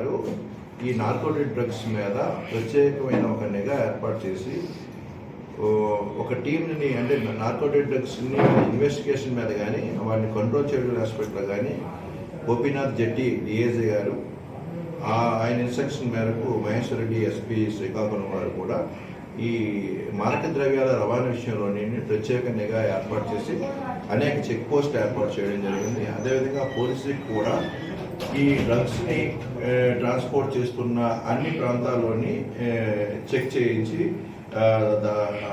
చేశారు ఈ narcotic drugs మీద ప్రత్యేకమైన ఒక నిఘా ఏర్పాటు చేసి ఒక టీంని అంటే నార్కోటిక్ డ్రగ్స్ని ఇన్వెస్టిగేషన్ మీద కానీ వాటిని కంట్రోల్ చేయడం ఆస్పెక్ట్లో కానీ గోపీనాథ్ జెట్టి డిఏజీ గారు ఆ ఆయన ఇన్స్ట్రక్షన్ మేరకు మహేశ్వర రెడ్డి ఎస్పీ శ్రీకాకుళం వారు కూడా ఈ మారక ద్రవ్యాల రవాణా విషయంలోని ప్రత్యేక నిఘా ఏర్పాటు చేసి అనేక చెక్ పోస్ట్ ఏర్పాటు చేయడం జరిగింది. అదేవిధంగా పోలీసులకు కూడా ఈ డ్రగ్స్ని ట్రాన్స్పోర్ట్ చేస్తున్న అన్ని ప్రాంతాల్లోని చెక్ చేయించి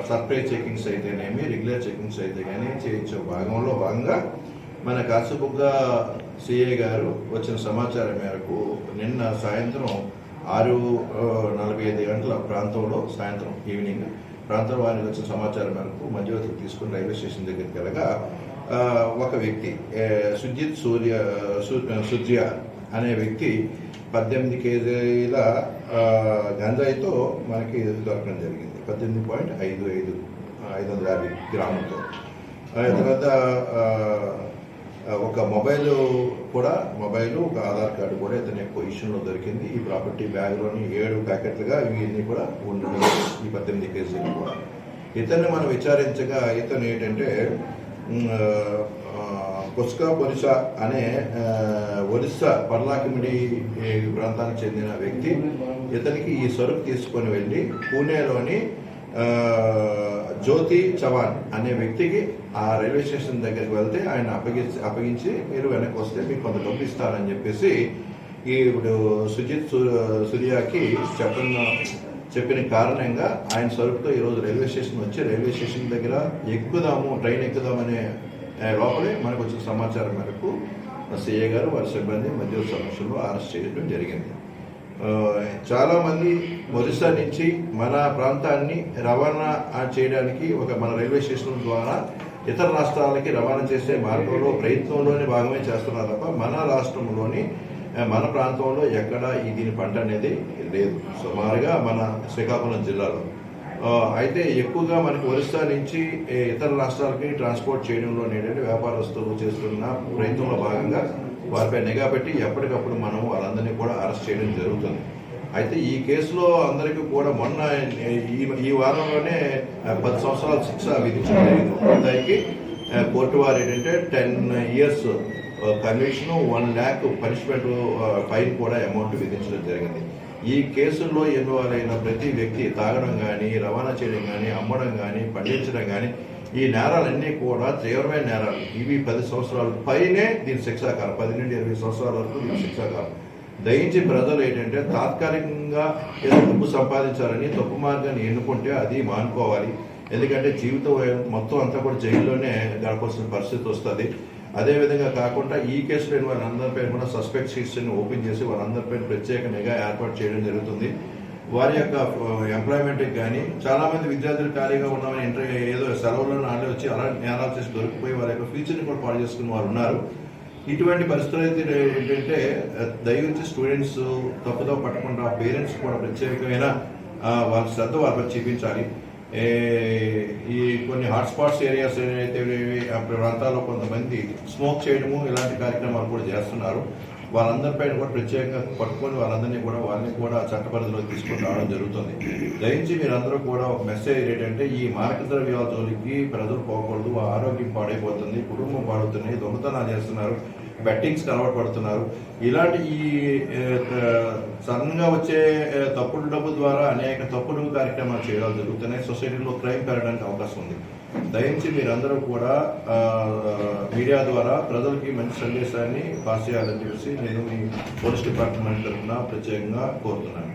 సర్ప్రైజ్ చెకింగ్స్ అయితేనేమి రెగ్యులర్ చెకింగ్స్ అయితే కానీ చేయించే భాగంలో భాగంగా మన కాసుబుగ్గ సిఏ గారు వచ్చిన సమాచారం మేరకు నిన్న సాయంత్రం ఆరు నలభై ఐదు గంటల ప్రాంతంలో సాయంత్రం ఈవినింగ్ ప్రాంతం వారికి వచ్చిన సమాచారం మేరకు మధ్యవర్తి తీసుకుని రైల్వే స్టేషన్ దగ్గరికి వెళ్ళగా ఒక వ్యక్తి సుజిత్ సూర్య సుజ్య అనే వ్యక్తి పద్దెనిమిది కేజీల గంజాయితో మనకి దొరకడం జరిగింది. పద్దెనిమిది పాయింట్ ఐదు ఐదు ఐదు వందల యాభై గ్రాములతో. ఆ తర్వాత ఒక మొబైల్ కూడా మొబైల్ ఒక ఆధార్ కార్డు కూడా ఇతని పొజిషన్లో దొరికింది. ఈ ప్రాపర్టీ బ్యాగ్లోని ఏడు ప్యాకెట్లుగా ఇవన్నీ కూడా ఉండడం ఈ పద్దెనిమిది కేజీలు కూడా. ఇతన్ని మనం విచారించగా ఇతను ఏంటంటే ఉమ్, ఆ, ఒరిస్సా అనే ఒరిస్సా పర్లాకిమిడి ప్రాంతానికి చెందిన వ్యక్తి ఇతనికి ఈ సరుకు తీసుకొని వెళ్ళి పూణేలోని జ్యోతి చవాన్ అనే వ్యక్తికి ఆ రైల్వే స్టేషన్ దగ్గరికి వెళ్తే ఆయన అప్పగించి అప్పగించి మీరు వెనక్కి వస్తే మీకు కొంత డబ్బు ఇస్తారని చెప్పేసి ఈ ఇప్పుడు సుజిత్ సూర్యాకి చెప్పిన చెప్పిన కారణంగా ఆయన సరుకుతో ఈరోజు రైల్వే స్టేషన్ వచ్చి రైల్వే స్టేషన్ దగ్గర ఎక్కుదాము ట్రైన్ ఎక్కుదామనే లోపలే మనకు వచ్చిన సమాచారం మేరకు సిఏ గారు వారి సిబ్బంది మధ్య సమస్యలో అరెస్ట్ చేయడం జరిగింది. చాలామంది ఒరిస్సా నుంచి మన ప్రాంతాన్ని రవాణా చేయడానికి ఒక మన రైల్వే స్టేషన్ ద్వారా ఇతర రాష్ట్రాలకి రవాణా చేసే మార్గంలో ప్రయత్నంలోని భాగమే చేస్తున్నారు తప్ప మన రాష్ట్రంలోని మన ప్రాంతంలో ఎక్కడ ఈ దీని పంట అనేది లేదు. సుమారుగా మన శ్రీకాకుళం జిల్లాలో. అయితే ఎక్కువగా మనకి ఒరిస్సా నుంచి ఇతర రాష్ట్రాలకి ట్రాన్స్పోర్ట్ చేయడంలో ఏంటంటే వ్యాపారస్తులు చేస్తున్న ప్రయత్నంలో భాగంగా వారిపై నిఘా పెట్టి ఎప్పటికప్పుడు మనం వాళ్ళందరినీ కూడా అరెస్ట్ చేయడం జరుగుతుంది. అయితే ఈ కేసులో అందరికీ కూడా మొన్న ఈ ఈ వారంలోనే పది సంవత్సరాల శిక్ష విధించడం జరిగింది. దానికి కోర్టు వారు ఏంటంటే ten years commission one lakh punishment fine కూడా అమౌంట్ విధించడం జరిగింది. ఈ కేసుల్లో ఇన్వాల్వ్ అయిన ప్రతి వ్యక్తి తాగడం కానీ రవాణా చేయడం కానీ అమ్మడం కానీ పండించడం కానీ ఈ నేరాలన్నీ కూడా తీవ్రమైన నేరాలు. ఇవి పది సంవత్సరాల పైనే దీని శిక్షాకాలం పది నుండి ఇరవై సంవత్సరాల వరకు దీని శిక్షాకాలం దయించి ప్రజలు ఏంటంటే తాత్కాలికంగా ఏదో డబ్బు సంపాదించాలని తప్పు మార్గాన్ని ఎన్నుకుంటే అది మానుకోవాలి. ఎందుకంటే జీవితం మొత్తం అంతా కూడా జైల్లోనే గడపాల్సిన పరిస్థితి వస్తుంది. అదేవిధంగా కాకుండా ఈ కేసులో వారందరిపై కూడా సస్పెక్ట్ షీట్స్ని ఓపెన్ చేసి వారందరిపై ప్రత్యేక నిఘా ఏర్పాటు చేయడం జరుగుతుంది. వారి యొక్క ఎంప్లాయ్మెంట్కి కానీ చాలా మంది విద్యార్థులు ఖాళీగా ఉన్నామని ఇంటర్ ఏదో సెలవుల్లో నాళ్ళే వచ్చి అలా నేరాలు చేసి దొరికిపోయి వారి యొక్క ఫ్యూచర్ని కూడా పాడు చేసుకున్న వారు ఉన్నారు. ఇటువంటి పరిస్థితులు అయితే ఏంటంటే దయవుంచి స్టూడెంట్స్ తప్పుదో పట్టకుండా పేరెంట్స్ కూడా ప్రత్యేకమైన వారి వాళ్ళ శ్రద్ధ వారిపై చూపించాలి. ఈ కొన్ని హాట్స్పాట్స్ ఏరియాస్ ఏవైతే ఆ ప్రాంతాల్లో కొంతమంది స్మోక్ చేయడము ఇలాంటి కార్యక్రమాలు కూడా చేస్తున్నారు. వాళ్ళందరిపైన కూడా ప్రత్యేకంగా పట్టుకొని వాళ్ళందరినీ కూడా వాళ్ళని కూడా చట్టపరిధిలోకి తీసుకొని రావడం జరుగుతుంది. దయించి మీరందరూ కూడా ఒక మెసేజ్ ఏంటంటే ఈ మారక ద్రవ్యాల జోలికి ప్రజలు పోకూడదు ఆ ఆరోగ్యం పాడైపోతుంది కుటుంబం పాడుతున్నాయి దొంగతనాలు చేస్తున్నారు. బెట్టింగ్స్ అలవాటు పడుతున్నారు ఇలాంటి ఈ సడన్గా వచ్చే తప్పుడు డబ్బు ద్వారా అనేక తప్పుడు కార్యక్రమాలు చేయడం జరుగుతున్నాయి. సొసైటీలో క్రైమ్ పెరగడానికి అవకాశం ఉంది. దయచేసి మీరందరూ కూడా మీడియా ద్వారా ప్రజలకి మంచి సందేశాన్ని పాస్ చేయాలని చెప్పేసి నేను మీ పోలీస్ డిపార్ట్మెంట్ తరఫున ప్రత్యేకంగా కోరుతున్నాను.